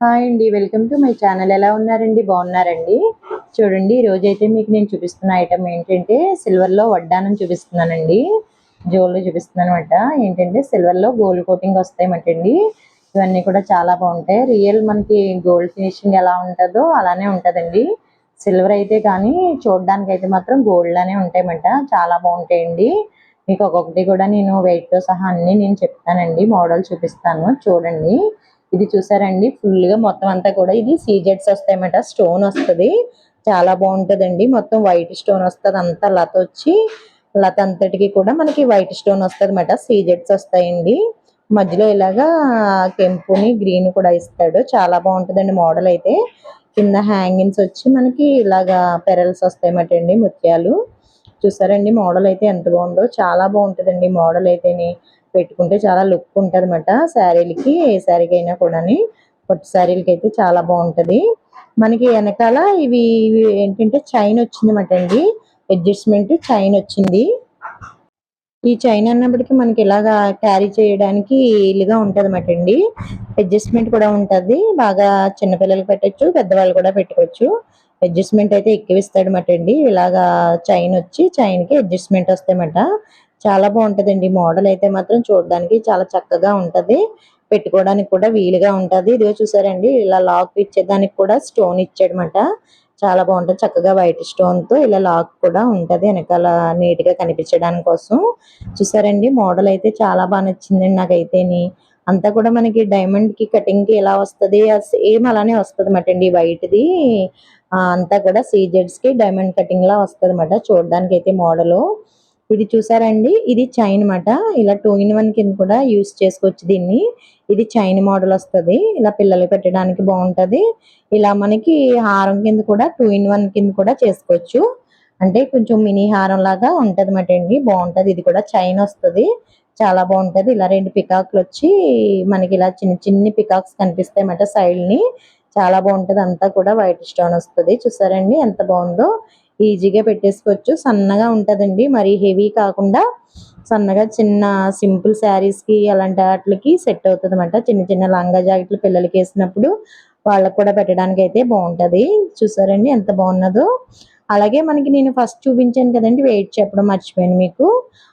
Hi అండి welcome to my channel. ఎలా ఉన్నారండి? బాగున్నారండి? చూడండి ఈరోజు అయితే మీకు నేను చూపిస్తున్న ఐటమ్ ఏంటంటే సిల్వర్లో వడ్డానం చూపిస్తున్నానండి. జోల్లో చూపిస్తున్నాను అనమాట ఏంటంటే సిల్వర్లో గోల్డ్ కోటింగ్ వస్తాయన్నమాటండి. ఇవన్నీ కూడా చాలా బాగుంటాయి. రియల్ మనకి గోల్డ్ ఫినిషింగ్ ఎలా ఉంటుందో అలానే ఉంటుందండి. సిల్వర్ అయితే కానీ చూడడానికి అయితే మాత్రం గోల్డ్ లానే ఉంటాయన్నమాట. చాలా బాగుంటాయండి. మీకు ఒక్కొక్కటి కూడా నేను వెయిట్తో సహా అన్ని నేను చెప్తానండి. మోడల్ చూపిస్తాను. చూడండి. ఇది చూసారండి. ఫుల్గా మొత్తం అంతా కూడా ఇది సీజెట్స్ వస్తాయన్నమాట. స్టోన్ వస్తది. చాలా బాగుంటదండి. మొత్తం వైట్ స్టోన్ వస్తుంది. అంతా లత వచ్చి లత అంతటికి కూడా మనకి వైట్ స్టోన్ వస్తుంది అనమాట సీజెట్స్ వస్తాయండి. మధ్యలో ఇలాగా కెంపుని గ్రీన్ కూడా ఇస్తాడు. చాలా బాగుంటదండి మోడల్ అయితే. కింద హ్యాంగింగ్స్ వచ్చి మనకి ఇలాగా పెరల్స్ వస్తాయన్నమాట అండి ముత్యాలు. చూసారండి మోడల్ అయితే ఎంత బాగుందో. చాలా బాగుంటుందండి మోడల్ అయితేని. పెట్టుకుంటే చాలా లుక్ ఉంటుంది అనమాట శారీలకి ఏ శారీకి అయినా కూడాని పట్టు శారీలకి అయితే చాలా బాగుంటుంది. మనకి వెనకాల ఇవి ఏంటంటే చైన్ వచ్చిందన్నమాట అండి. అడ్జస్ట్మెంట్ చైన్ వచ్చింది. ఈ చైన్ అన్నప్పటికీ మనకి ఇలాగా క్యారీ చేయడానికి వీలుగా ఉంటుంది అనమాట అండి. అడ్జస్ట్మెంట్ కూడా ఉంటుంది. బాగా చిన్నపిల్లలకి పెట్టచ్చు పెద్దవాళ్ళు కూడా పెట్టుకోవచ్చు. అడ్జస్ట్మెంట్ అయితే ఎక్కువ ఇస్తాడు అండి. ఇలాగా చైన్ వచ్చి చైన్కి అడ్జస్ట్మెంట్ వస్తాయన్నమాట. చాలా బాగుంటుందండి. మోడల్ అయితే మాత్రం చూడడానికి చాలా చక్కగా ఉంటది. పెట్టుకోవడానికి కూడా వీలుగా ఉంటుంది. ఇదిగో చూసారండి ఇలా లాక్ ఇచ్చేదానికి కూడా స్టోన్ ఇచ్చాడనమాట చాలా బాగుంటది. చక్కగా వైట్ స్టోన్తో ఇలా లాక్ కూడా ఉంటుంది వెనకాల నీట్గా కనిపించడానికి కోసం. చూసారండి మోడల్ అయితే చాలా బాగా నచ్చిందండి నాకైతేని. అంతా కూడా మనకి డైమండ్కి కటింగ్కి ఎలా వస్తుంది సేమ్ అలానే వస్తుంది అన్నమాట అండి వైట్ది. అంతా కూడా సీజెడ్స్కి డైమండ్ కటింగ్ లా వస్తుంది అనమాట చూడడానికి అయితే మోడల్. ఇది చూసారండి? ఇది చైన్ మాట. ఇలా టూ ఇన్ వన్ కింద కూడా యూస్ చేసుకోవచ్చు దీన్ని. ఇది చైన్ మోడల్ వస్తది. ఇలా పిల్లలు పెట్టడానికి బాగుంటది. ఇలా మనకి హారం కింద కూడా టూ ఇన్ వన్ కింద కూడా చేసుకోవచ్చు. అంటే కొంచెం మినీ హారం లాగా ఉంటది అన్నమాట అండి. బాగుంటది. ఇది కూడా చైన్ వస్తది. చాలా బాగుంటది. ఇలా రెండు పికాక్లు వచ్చి మనకి ఇలా చిన్న చిన్ని పికాక్స్ కనిపిస్తాయి అన్నమాట సైడ్ని చాలా బాగుంటది. అంతా కూడా వైట్ స్టోన్ వస్తుంది. చూసారండి? ఎంత బాగుందో. ఈజీగా పెట్టేసుకోవచ్చు. సన్నగా ఉంటుందండి. మరి హెవీ కాకుండా సన్నగా చిన్న సింపుల్ శారీస్కి అలాంటి వాటికి సెట్ అవుతుంది అనమాట చిన్న చిన్న లంగా జాకెట్లు పిల్లలకి వేసినప్పుడు వాళ్ళకు కూడా పెట్టడానికి అయితే బాగుంటుంది. చూసారండి ఎంత బాగున్నదో. అలాగే మనకి నేను ఫస్ట్ చూపించాను కదండి వెయిట్ చెప్పడం మర్చిపోయాను మీకు.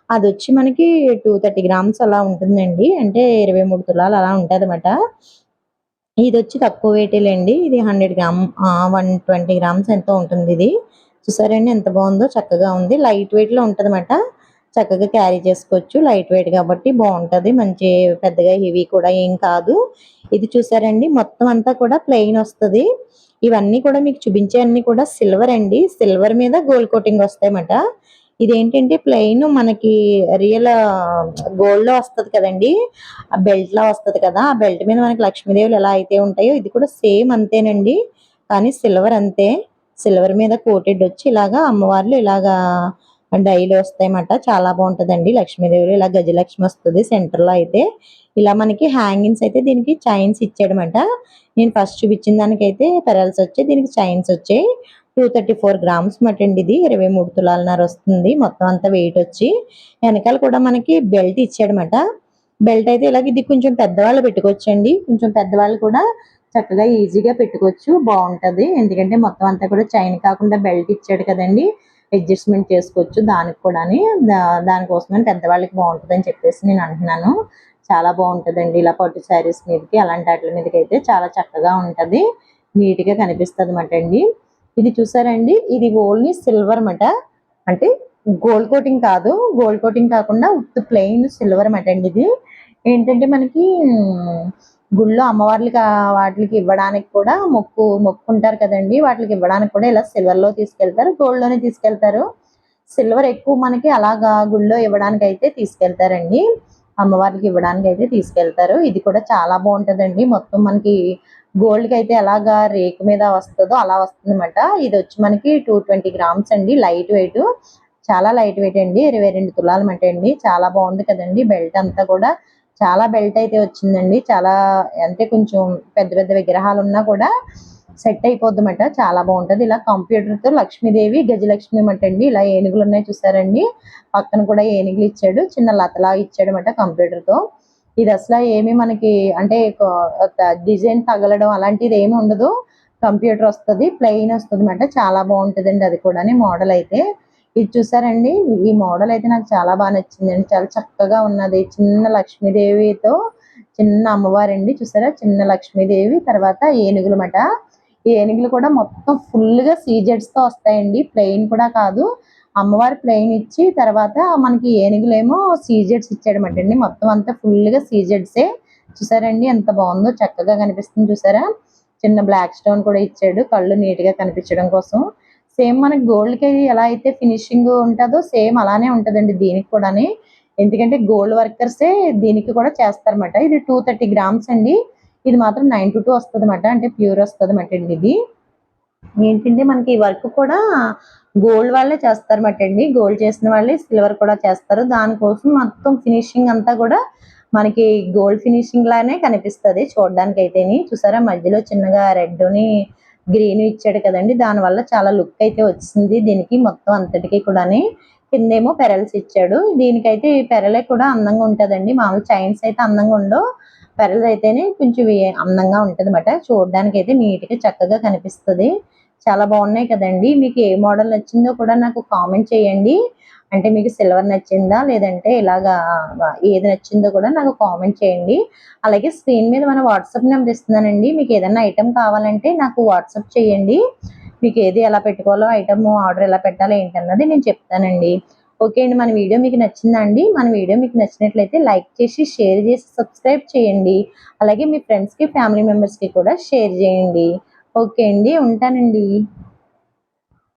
అది వచ్చి మనకి టూ థర్టీ గ్రామ్స్ అలా ఉంటుందండి. అంటే ఇరవై మూడు తులాలు అలా ఉంటుంది అనమాట ఇది వచ్చి తక్కువ వెయిటేలేండి. ఇది hundred gram one twenty grams ఎంతో ఉంటుంది ఇది చూసారండి ఎంత బాగుందో చక్కగా ఉంది. లైట్ వెయిట్లో ఉంటదన్నమాట. చక్కగా క్యారీ చేసుకోవచ్చు. లైట్ వెయిట్ కాబట్టి బాగుంటుంది. మంచి పెద్దగా హెవీ కూడా ఏం కాదు. ఇది చూసారండి మొత్తం అంతా కూడా ప్లెయిన్ వస్తది. ఇవన్నీ కూడా మీకు చూపించే అన్ని కూడా సిల్వర్ అండి. సిల్వర్ మీద గోల్డ్ కోటింగ్ వస్తాయన్నమాట. ఇదేంటంటే ప్లెయిన్ మనకి రియల్ గోల్డ్ వస్తుంది వస్తది కదండి. ఆ బెల్ట్ లా కదా. ఆ బెల్ట్ మీద మనకి లక్ష్మీదేవులు ఎలా అయితే ఉంటాయో ఇది కూడా సేమ్ అంతేనండి. కానీ సిల్వర్ అంతే. సిల్వర్ మీద కోటెడ్ వచ్చి ఇలాగా అమ్మవార్లు ఇలాగా డైలీ వస్తాయన్నమాట. చాలా బాగుంటుందండి. లక్ష్మీదేవులు ఇలా గజలక్ష్మి వస్తుంది సెంటర్లో అయితే. ఇలా మనకి హ్యాంగింగ్స్ అయితే దీనికి చైన్స్ ఇచ్చాడనమాట నేను ఫస్ట్ చూపించిన దానికైతే పెరల్స్ వచ్చాయి. దీనికి చైన్స్ వచ్చాయి. టూ థర్టీ ఫోర్ గ్రామ్స్ మటండి ఇది. ఇరవై మూడు తులాలన్నర వస్తుంది. మొత్తం అంతా వెయిట్ వచ్చి. వెనకాల కూడా మనకి బెల్ట్ ఇచ్చాడనమాట బెల్ట్ అయితే ఇలాగ ఇది కొంచెం పెద్దవాళ్ళు పెట్టుకోవచ్చండి. కొంచెం పెద్దవాళ్ళు కూడా చక్కగా ఈజీగా పెట్టుకోవచ్చు బాగుంటుంది. ఎందుకంటే మొత్తం అంతా కూడా చైన్ కాకుండా బెల్ట్ ఇచ్చాడు కదండి. అడ్జస్ట్మెంట్ చేసుకోవచ్చు దానికి కూడా దానికోసమని పెద్దవాళ్ళకి బాగుంటుంది అని చెప్పేసి నేను అంటున్నాను. చాలా బాగుంటుందండి ఇలా పట్టు శారీస్ మీదకి అలాంటి వాటి మీదకి అయితే చాలా చక్కగా ఉంటుంది. నీట్గా కనిపిస్తుంది అనమాట అండి ఇది చూసారండి? ఇది ఓన్లీ సిల్వర్ అనమాట అంటే గోల్డ్ కోటింగ్ కాదు. గోల్డ్ కోటింగ్ కాకుండా ఉత్త ప్లెయిన్ సిల్వర్ అనమాట అండి ఇది. ఏంటంటే మనకి గుళ్ళో అమ్మవార్లకి వాటికి ఇవ్వడానికి కూడా మొక్కు మొక్కుంటారు కదండి. వాటికి ఇవ్వడానికి కూడా ఇలా సిల్వర్లో తీసుకెళ్తారు గోల్డ్లోనే తీసుకెళ్తారు. సిల్వర్ ఎక్కువ మనకి అలాగా గుళ్ళో ఇవ్వడానికి అయితే తీసుకెళ్తారండి. అమ్మవారికి ఇవ్వడానికి అయితే తీసుకెళ్తారు. ఇది కూడా చాలా బాగుంటదండి. మొత్తం మనకి గోల్డ్కి అయితే ఎలాగా రేకు మీద వస్తుందో అలా వస్తుందన్నమాట. ఇది వచ్చి మనకి టూ ట్వంటీ గ్రామ్స్ అండి లైట్ వెయిట్ చాలా లైట్ వెయిట్ అండి ఇరవై రెండు తులాలు మాట అండి. చాలా బాగుంది కదండి. బెల్ట్ అంతా కూడా చాలా బెల్ట్ అయితే వచ్చిందండి. చాలా అంటే కొంచెం పెద్ద పెద్ద విగ్రహాలు ఉన్నా కూడా సెట్ అయిపోద్ది చాలా బాగుంటది. ఇలా కంప్యూటర్తో లక్ష్మీదేవి గజలక్ష్మి అన్నమాట అండి ఇలా ఏనుగులు ఉన్నాయి చూసారండి. పక్కన కూడా ఏనుగులు ఇచ్చాడు. చిన్న లతలా ఇచ్చాడు అనమాట కంప్యూటర్తో ఇది అసలు ఏమి మనకి అంటే డిజైన్ తగలడం అలాంటిది ఏమి ఉండదు. కంప్యూటర్ వస్తుంది ప్లెయిన్ వస్తుంది అనమాట చాలా బాగుంటుందండి అది కూడా మోడల్ అయితే. ఇది చూసారండి? ఈ మోడల్ అయితే నాకు చాలా బాగా నచ్చిందండి. చాలా చక్కగా ఉన్నది. చిన్న లక్ష్మీదేవితో చిన్న అమ్మవారండి. చూసారా? చిన్న లక్ష్మీదేవి తర్వాత ఏనుగులు అన్నమాట ఈ ఏనుగులు కూడా మొత్తం ఫుల్గా తో వస్తాయండి. ప్లెయిన్ కూడా కాదు. అమ్మవారి ప్లెయిన్ ఇచ్చి తర్వాత మనకి ఏనుగులేమో సీజెడ్స్ ఇచ్చాడమాట అండి మొత్తం అంతా ఫుల్గా సీజెడ్సే చూసారండి? ఎంత బాగుందో చక్కగా కనిపిస్తుంది. చూసారా? చిన్న బ్లాక్ స్టోన్ కూడా ఇచ్చాడు. కళ్ళు నీట్గా కనిపించడం కోసం. సేమ్ మనకి గోల్డ్కి ఎలా అయితే ఫినిషింగ్ ఉంటుందో సేమ్ అలానే ఉంటుందండి దీనికి కూడాని. ఎందుకంటే గోల్డ్ వర్కర్సే దీనికి కూడా చేస్తారన్నమాట. ఇది టూ థర్టీ గ్రామ్స్ అండి. ఇది మాత్రం నైన్ టు టూ వస్తుంది అనమాట అంటే ప్యూర్ వస్తుంది అనమాట అండి ఇది. ఏంటంటే మనకి ఈ వర్క్ కూడా గోల్డ్ వాళ్ళే చేస్తారన్నమాట అండి. గోల్డ్ చేసిన వాళ్ళే సిల్వర్ కూడా చేస్తారు. దానికోసం మొత్తం ఫినిషింగ్ అంతా కూడా మనకి గోల్డ్ ఫినిషింగ్ లానే కనిపిస్తుంది చూడడానికి అయితేని చూసారా? మధ్యలో చిన్నగా రెడ్ని గ్రీన్ ఇచ్చాడు కదండి. దాని వల్ల చాలా లుక్ అయితే వచ్చింది. దీనికి మొత్తం అంతటికి కూడాని కిందేమో పెరల్స్ ఇచ్చాడు. దీనికైతే ఈ పెరలే కూడా అందంగా ఉంటుందండి. మామూలు చైన్స్ అయితే అందంగా ఉండవు. పెరలు అయితేనే కొంచెం అందంగా ఉంటుంది అనమాట చూడడానికి అయితే నీట్గా చక్కగా కనిపిస్తుంది. చాలా బాగున్నాయి కదండి. మీకు ఏ మోడల్ నచ్చిందో కూడా నాకు కామెంట్ చేయండి. అంటే మీకు సిల్వర్ నచ్చిందా? లేదంటే ఇలాగా ఏది నచ్చిందో కూడా నాకు కామెంట్ చేయండి. అలాగే స్క్రీన్ మీద మన వాట్సాప్ నెంబర్ ఇస్తున్నానండి. మీకు ఏదైనా ఐటెం కావాలంటే నాకు వాట్సాప్ చేయండి. మీకు ఏది ఎలా పెట్టుకోవాలో ఐటమ్ ఆర్డర్ ఎలా పెట్టాలో ఏంటన్నది నేను చెప్తానండి. ఓకే అండి మన వీడియో మీకు నచ్చిందా అండి? మన వీడియో మీకు నచ్చినట్లయితే లైక్ చేసి షేర్ చేసి సబ్స్క్రైబ్ చేయండి. అలాగే మీ ఫ్రెండ్స్కి ఫ్యామిలీ మెంబర్స్కి కూడా షేర్ చేయండి. ఓకే అండి ఉంటానండి.